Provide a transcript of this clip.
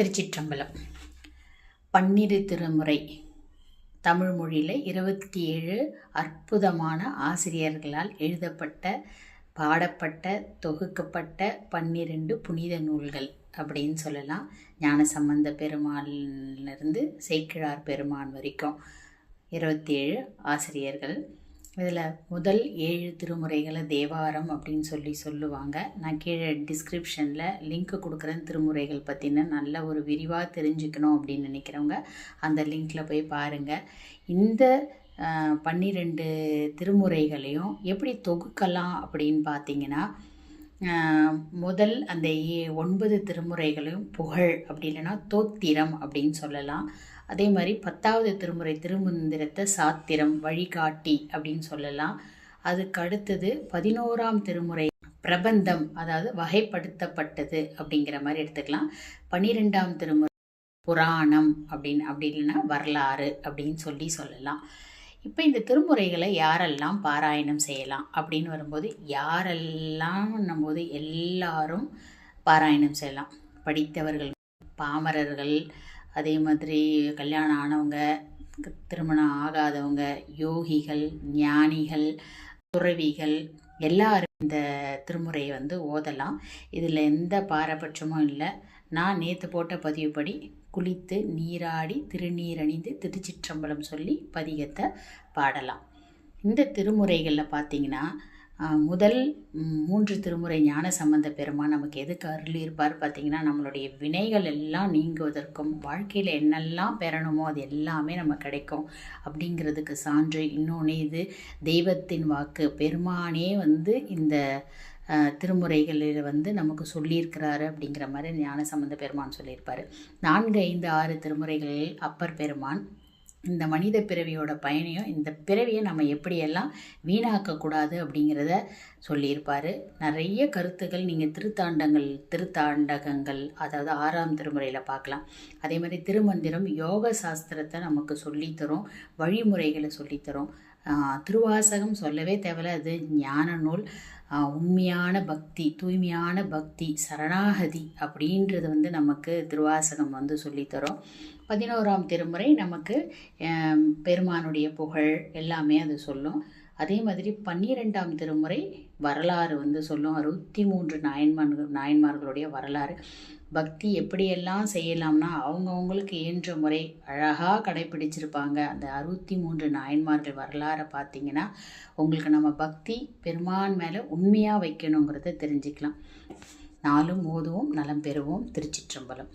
திருச்சிற்றம்பலம். பன்னிரு திருமுறை. தமிழ் மொழியில் இருபத்தி ஏழு அற்புதமான ஆசிரியர்களால் எழுதப்பட்ட பாடப்பட்ட தொகுக்கப்பட்ட பன்னிரெண்டு புனித நூல்கள் அப்படின்னு சொல்லலாம். ஞானசம்பந்த பெருமாள்லேருந்து சேக்கிழார் பெருமான் வரைக்கும் இருபத்தி ஏழு ஆசிரியர்கள் இதில் முதல் ஏழு திருமுறைகளை தேவாரம் அப்படின்னு சொல்லி சொல்லுவாங்க. நான் கீழே டிஸ்கிரிப்ஷனில் லிங்க் கொடுக்குறேன் திருமுறைகள் பற்றின நல்ல ஒரு விரிவாக தெரிஞ்சுக்கணும் அப்படின்னு நினைக்கிறவங்க அந்த லிங்க்கில் போய் பாருங்கள் இந்த பன்னிரெண்டு திருமுறைகளையும் எப்படி தொகுக்கலாம் அப்படின்னு பார்த்தீங்கன்னா முதல் அந்த ஏ- ஒன்பது திருமுறைகளையும் புகழ் அப்படி இல்லைன்னா தோத்திரம் அப்படின்னு சொல்லலாம். அதே மாதிரி பத்தாவது திருமுறை திருமந்திரத்தை சாத்திரம் வழிகாட்டி அப்படின்னு சொல்லலாம். அதுக்கு அடுத்தது பதினோராம் திருமுறை பிரபந்தம் அதாவது வகைப்படுத்தப்பட்டது அப்படிங்கிற மாதிரி எடுத்துக்கலாம். பன்னிரெண்டாம் திருமுறை புராணம் அப்படின்னு அப்படி இல்லைன்னா வரலாறு அப்படின்னு சொல்லி சொல்லலாம். இப்போ இந்த திருமுறைகளை யாரெல்லாம் பாராயணம் செய்யலாம் அப்படின்னு வரும்போது யாரெல்லாம் போது எல்லாரும் பாராயணம் செய்யலாம். படித்தவர்கள் பாமரர்கள் அதே மாதிரி கல்யாணம் ஆனவங்க திருமணம் ஆகாதவங்க யோகிகள் ஞானிகள் துறவிகள் எல்லாரும் இந்த திருமுறையை வந்து ஓதலாம். இதில் எந்த பாரபட்சமும் இல்லை. நான் நேற்று போட்ட பதிவுப்படி குளித்து நீராடி திருநீரணிந்து திருச்சிற்றம்பலம் சொல்லி பதிகத்தை பாடலாம். இந்த திருமுறைகளில் பார்த்தீங்கன்னா முதல் மூன்று திருமுறை ஞான சம்பந்த பெருமான் நமக்கு எதுக்கு அருளியிருப்பார் பார்த்தீங்கன்னா நம்மளுடைய வினைகள் எல்லாம் நீங்குவதற்கும் வாழ்க்கையில் என்னெல்லாம் பெறணுமோ அது எல்லாமே நம்ம கிடைக்கும் அப்படிங்கிறதுக்கு சான்று. இன்னொன்று இது தெய்வத்தின் வாக்கு. பெருமானே வந்து இந்த திருமுறைகளில் வந்து நமக்கு சொல்லியிருக்கிறாரு அப்படிங்கிற மாதிரி ஞான சம்பந்த பெருமான் சொல்லியிருப்பார். நான்கு ஐந்து ஆறு திருமுறைகளில் அப்பர் பெருமான் இந்த மனித பிறவியோட பயனையும் இந்த பிறவியை நம்ம எப்படியெல்லாம் வீணாக்கக்கூடாது அப்படிங்கிறத சொல்லியிருப்பார். நிறைய கருத்துக்கள் நீங்கள் திருத்தாண்டங்கள் திருத்தாண்டகங்கள் அதாவது ஆறாம் திருமுறையில் பார்க்கலாம். அதே மாதிரி திருமந்திரம் யோக சாஸ்திரத்தை நமக்கு சொல்லித்தரும் வழிமுறைகளை சொல்லித்தரும். திருவாசகம் சொல்லவே தேவையில்ல. அது ஞான நூல். உண்மையான பக்தி தூய்மையான பக்தி சரணாகதி அப்படின்றது வந்து நமக்கு திருவாசகம் வந்து சொல்லித்தரும். பதினோராம் திருமுறை நமக்கு பெருமானுடைய புகழ் எல்லாமே அது சொல்லும். அதே மாதிரி பன்னிரெண்டாம் திருமுறை வரலாறு வந்து சொல்லும். அறுபத்தி மூன்று நாயன்மார்கள் நாயன்மார்களுடைய வரலாறு. பக்தி எப்படியெல்லாம் செய்யலாம்னா அவங்கவுங்களுக்கு இயன்ற முறை அழகாக கடைப்பிடிச்சிருப்பாங்க. அந்த அறுபத்தி மூன்று நாயன்மார்கள் வரலாறை பார்த்தீங்கன்னா உங்களுக்கு நம்ம பக்தி பெருமான் மேலே உண்மையாக வைக்கணுங்கிறத தெரிஞ்சுக்கலாம். நாளும் ஓதுவோம் நலம் பெறுவோம். திருச்சிற்றம்பலம்.